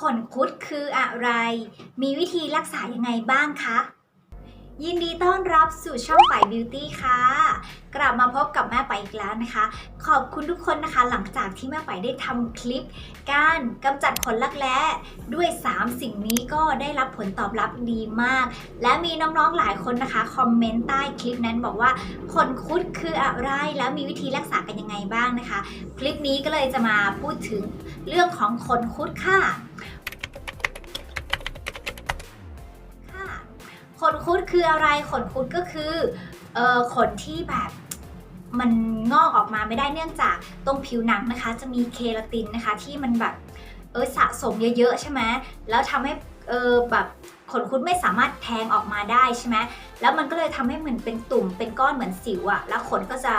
ขนคุดคืออะไร มีวิธีรักษายังไงบ้างคะ ยินดีต้อนรับสู่ช่องไปบิวตี้ค่ะ ลับมาพบกับแม่ไปอีกแล้วนะคะ ขอบคุณทุกคนนะคะ หลังจากที่แม่ไปได้ทำคลิป การกำจัดขนลักแร้ด้วย 3 สิ่งนี้ก็ได้รับผลตอบรับดีมาก และมีน้องๆหลายคนนะคะคอมเมนต์ใต้คลิปนั้นบอกว่าขนคุดคืออะไรแล้วมีวิธีรักษากันยังไงบ้างนะคะ คลิปนี้ก็เลยจะมาพูดถึงเรื่องของขนคุดค่ะขนคุดคืออะไร ขนคุดก็คือ เออขนที่แบบ มันงอกออกมาไม่ได้เนื่องจากตรงผิวหนังนะคะ จะมีเคราตินนะคะที่มันแบบเออสะสมเยอะๆใช่ไหมแล้วทำให้เออแบบขนคุดไม่สามารถแทงออกมาได้ใช่ไหมแล้วมันก็เลยทำให้เหมือนเป็นตุ่มเป็นก้อนเหมือนสิวอะแล้วขนก็จะ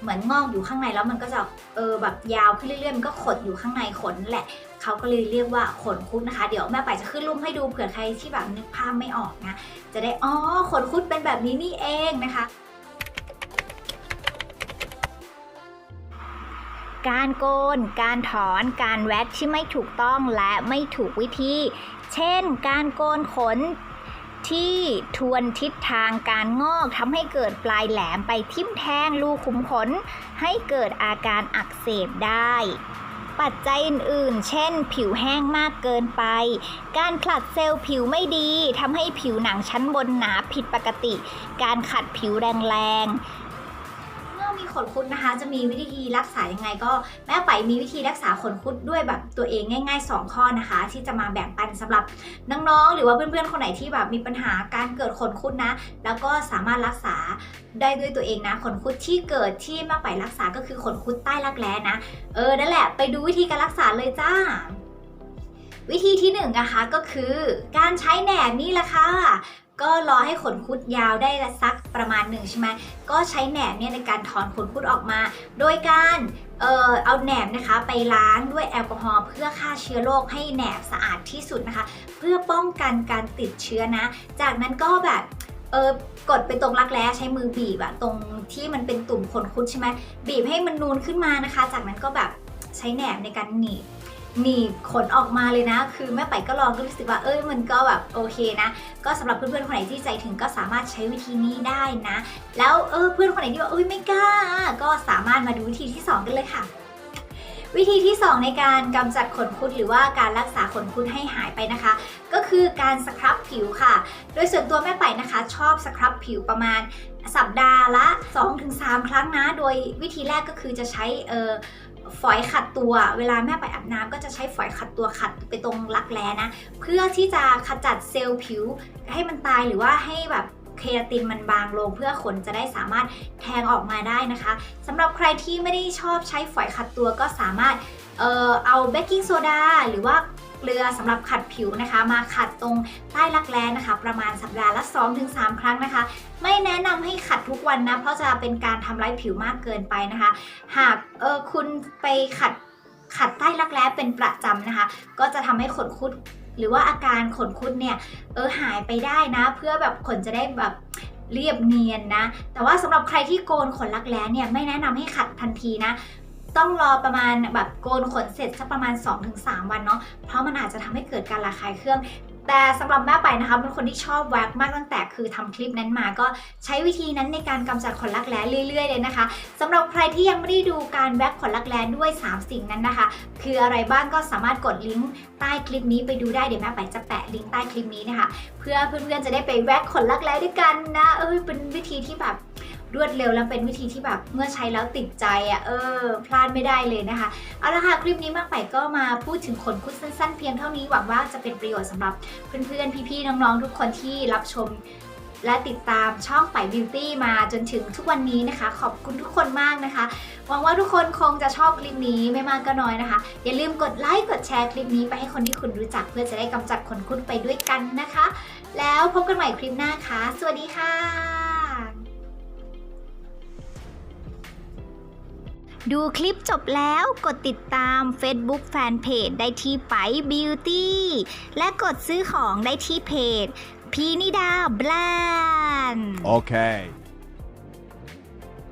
เหมือนงอกอยู่ข้างในแล้วมันก็จะเออแบบยาวขึ้นเรื่อยๆมันก็ขดอยู่ข้างในขนแหละเขาก็เลยเรียกว่าขนคุดนะคะ เดี๋ยวแม่ไปจะขึ้นรูปให้ดูเผื่อใครที่แบบนึกภาพไม่ออกนะจะได้อ๋อขนคุดเป็นแบบนี้นี่เองนะคะ การโกน การถอน การแว็กที่ไม่ถูกต้องและไม่ถูกวิธี เช่น การโกนขนที่ทวนทิศทางการงอกทำให้เกิดปลายแหลมไปทิ่มแทงรูขุมขน ให้เกิดอาการอักเสบได้ ปัจจัยอื่นๆ เช่น ผิวแห้งมากเกินไป การผลัดเซลล์ผิวไม่ดีทำให้ผิวหนังชั้นบนหนาผิดปกติ การขัดผิวแรงๆ ขนคุดนะคะ จะมีวิธีรักษายังไง ก็แม่ไปมีวิธีรักษาขนคุดด้วยแบบตัวเองง่าย ๆ 2 ข้อนะคะ ที่จะมาแบ่งปันสำหรับน้องๆหรือว่าเพื่อนๆคนไหนที่แบบมีปัญหาการเกิดขนคุดนะ แล้วก็สามารถรักษาได้ด้วยตัวเองนะขนคุดที่เกิดที่แม่ไปรักษาก็คือขนคุดใต้รักแร้นะ เออนั่นแหละไปดูวิธีการรักษาเลยจ้า วิธีที่หนึ่งนะคะก็คือการใช้แหนบนี่แหละค่ะก็รอให้ขนคุดยาวได้สักประมาณหนึ่งใช่ไหมก็ใช้แหนบเนี่ยในการถอนขนคุดออกมา โดยการเอ่อเอาแหนบนะคะไปล้างด้วยแอลกอฮอล์เพื่อฆ่าเชื้อโรคให้แหนบสะอาดที่สุดนะคะ เพื่อป้องกันการติดเชื้อนะ จากนั้นก็แบบเออกดไปตรงรักแร้ใช้มือบีบอะตรงที่มันเป็นตุ่มขนคุดใช่ไหมบีบให้มันนูนขึ้นมานะคะ จากนั้นก็แบบใช้แหนบในการหนีบ หนีบขนออกมาเลยนะ คือแม่ไปก็ลองก็รู้สึกว่าเอ้ยมันก็แบบโอเคนะ ก็สำหรับเพื่อนๆคนไหนที่ใจถึงก็สามารถใช้วิธีนี้ได้นะ แล้วเออเพื่อนคนไหนที่ว่าเอ้ยไม่กล้า ก็สามารถมาดูวิธีที่ 2 กันเลยค่ะวิธีที่ 2 ในการกำจัดขนคุดหรือว่าการรักษาขนคุดให้หายไปนะคะ ก็คือการสครับผิวค่ะ โดยส่วนตัวแม่ไปนะคะ ชอบสครับผิวประมาณสัปดาห์ละ 2-3 ครั้งนะ โดยวิธีแรกก็คือจะใช้เออ ฝอยขัดตัว เวลาแม่ไปอาบน้ำก็จะใช้ฝอยขัดตัวขัดไปตรงรักแร้นะ เพื่อที่จะขจัดเซลล์ผิว ให้มันตายหรือว่าให้แบบเคราตินมันบางลงเพื่อขนจะได้สามารถแทงออกมาได้นะคะสำหรับใครที่ไม่ได้ชอบใช้ฝอยขัดตัวก็สามารถเอ่อเอาเบกกิ้งโซดาหรือว่า เกลือสำหรับขัดผิวนะคะ มาขัดตรงใต้รักแร้นะคะ ประมาณสัปดาห์ละ 2-3 ครั้งนะคะ ไม่แนะนำให้ขัดทุกวันนะ เพราะจะเป็นการทำร้ายผิวมากเกินไปนะคะ หากเออคุณไปขัดขัดใต้รักแร้เป็นประจำนะคะ ก็จะทำให้ขนคุดหรือว่าอาการขนคุดเนี่ยเออหายไปได้นะ เพื่อแบบขนจะได้แบบเรียบเนียนนะ แต่ว่าสำหรับใครที่โกนขนรักแร้เนี่ยไม่แนะนำให้ขัดทันทีนะ ต้องรอประมาณแบบโกนขนเสร็จสักประมาณ 2-3 วันเนาะเพราะมันอาจจะทำให้เกิดการระคายเคืองแต่สำหรับแม่ไปนะคะเป็นคนที่ชอบแว็กมากตั้งแต่คือทำคลิปนั้นมาก็ใช้วิธีนั้นในการกำจัดขนรักแร้เรื่อยๆเลยนะคะสำหรับใครที่ยังไม่ได้ดูการแว็กขนรักแร้ด้วย 3 สิ่งนั้นนะคะ คืออะไรบ้างก็สามารถกดลิงก์ใต้คลิปนี้ไปดูได้เดี๋ยวแม่ไปจะแปะลิงก์ใต้คลิปนี้นะคะ เพื่อเพื่อนๆจะได้ไปแว็กขนรักแร้ด้วยกันนะเออเป็นวิธีที่แบบ รวดเร็วและเป็นวิธีที่แบบเมื่อใช้แล้วติดใจอะ่ะเออ พลาดไม่ได้เลยนะคะ เอาละค่ะคลิปนี้มากไปก็มาพูดถึงขนคุดสั้นๆ เพียงเท่านี้หวังว่าจะเป็นประโยชน์สำหรับเพื่อนๆ พี่ๆ น้องๆ ทุกคนที่รับชมและติดตามช่องไปบิวตี้มาจนถึงทุกวันนี้นะคะ ขอบคุณทุกคนมากนะคะ หวังว่าทุกคนคงจะชอบคลิปนี้ไม่มากก็น้อยนะคะ อย่าลืมกดไลค์กดแชร์คลิปนี้ไปให้คนที่คุณรู้จักเพื่อจะได้กำจัดขนคุดไปด้วยกันนะคะ แล้วพบกันใหม่คลิปหน้าค่ะ สวัสดีค่ะ ดูคลิปจบแล้วกดติดตาม Facebook Fanpage ได้ที่ไป Beauty และกดซื้อของได้ที่เพจพีนิดาแบรนด์ Okay.